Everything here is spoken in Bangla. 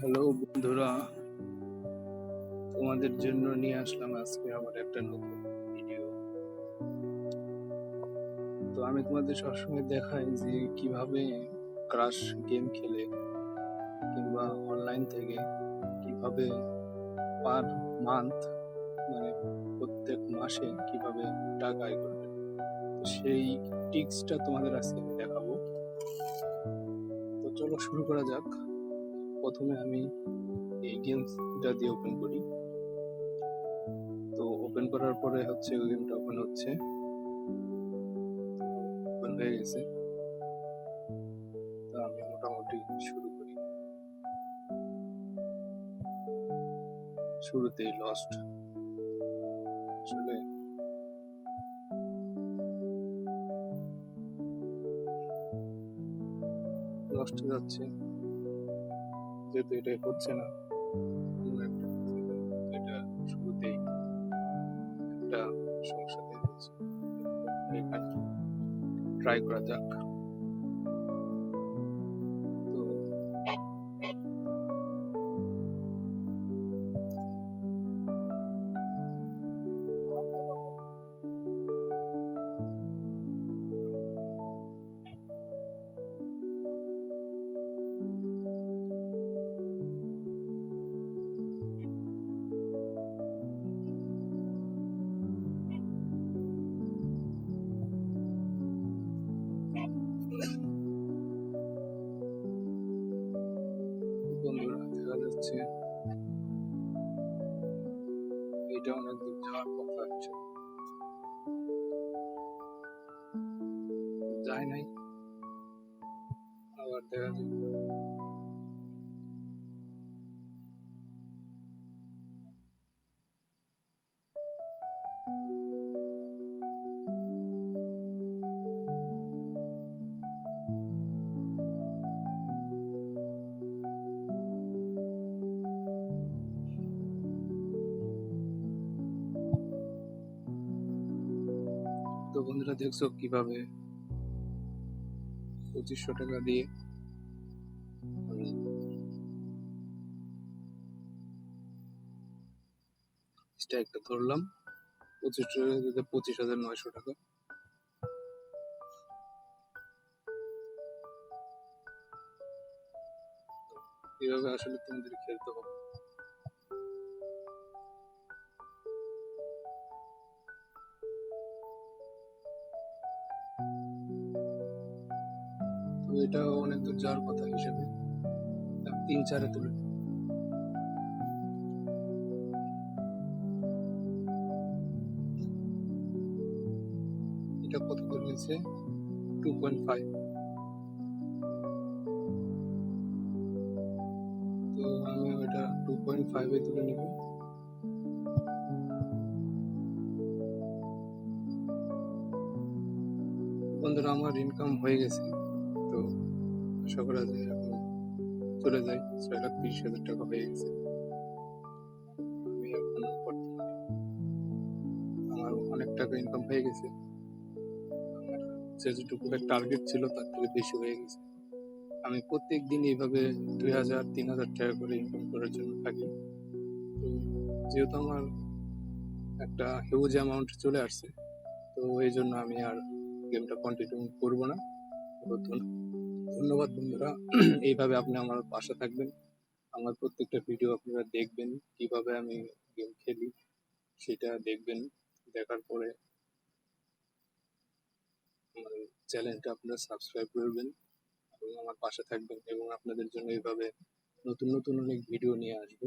হ্যালো বন্ধুরা, তোমাদের জন্য নিয়ে আসলাম আজকে আবার একটা নতুন ভিডিও তো আমি তোমাদের সবসময় দেখাই যে কীভাবে ক্রাশ গেম খেলে, কিংবা অনলাইন থেকে কীভাবে পার মান্থ মানে প্রত্যেক মাসে কীভাবে টাকা আয় করবে। সেই টিক্সটা তোমাদের আজকে দেখাবো। তো চলো শুরু করা যাক। প্রথমে আমি এই গেমসটা দিয়ে ওপেন করি। তো ওপেন করার পরে হচ্ছে ওই গেমটা ওপেন হচ্ছে। ওপেন হয়ে গেছে। তো আমি মোটামুটি শুরু করি। শুরুতেই লস্ট আসলে লস্ট যাচ্ছে। যেহেতু এটা হচ্ছে না এটা শুরুতেই একটা সমস্যা দিয়ে এখানে ট্রাই করা যাক দেখা যাচ্ছে এটা অনেক দূর যাওয়ার কথা আছে যায় নাই আবার দেখা যায় তো বন্ধুরা দেখছ কীভাবে পঁচিশশো টাকা দিয়ে আমি ধরলাম। পঁচিশশো পঁচিশ হাজার নয়শো টাকা। এভাবে আসলে তোমাদের খেলতে হবে। এটা অনেক দূর যাওয়ার কথা হিসেবে। তিন চারে তুলে এটা কত দূর গেছে টু পয়েন্ট ফাইভ। তো আমি ওটা টু পয়েন্ট ফাইভে তুলে নেব। বন্ধুরা, আমার ইনকাম হয়ে গেছে। তো করা এখন চলে যাই ছয় লাখ তিরিশ হাজার টাকা হয়ে গেছে। আমার অনেক টাকা ইনকাম হয়ে গেছে। আমার যেটুকু টার্গেট ছিল তার থেকে বেশি হয়ে গেছে। আমি প্রত্যেক দিন এইভাবে দুই হাজার, তিন হাজার টাকা করে ইনকাম করার জন্য থাকি। তো যেহেতু আমার একটা হিউজ অ্যামাউন্ট চলে আসছে, তো এই জন্য আমি আর গেমটা কন্টিনিউ করব না। তো ধন্য- ধন্যবাদ বন্ধুরা। এইভাবে আপনি আমার পাশে থাকবেন। আমার প্রত্যেকটা ভিডিও আপনারা দেখবেন, কীভাবে আমি গেম খেলি, সেটা দেখবেন। দেখার পরে চ্যানেলটা আপনারা সাবস্ক্রাইব করবেন এবং আমার পাশে থাকবেন এবং আপনাদের জন্য এইভাবে নতুন নতুন অনেক ভিডিও নিয়ে আসব।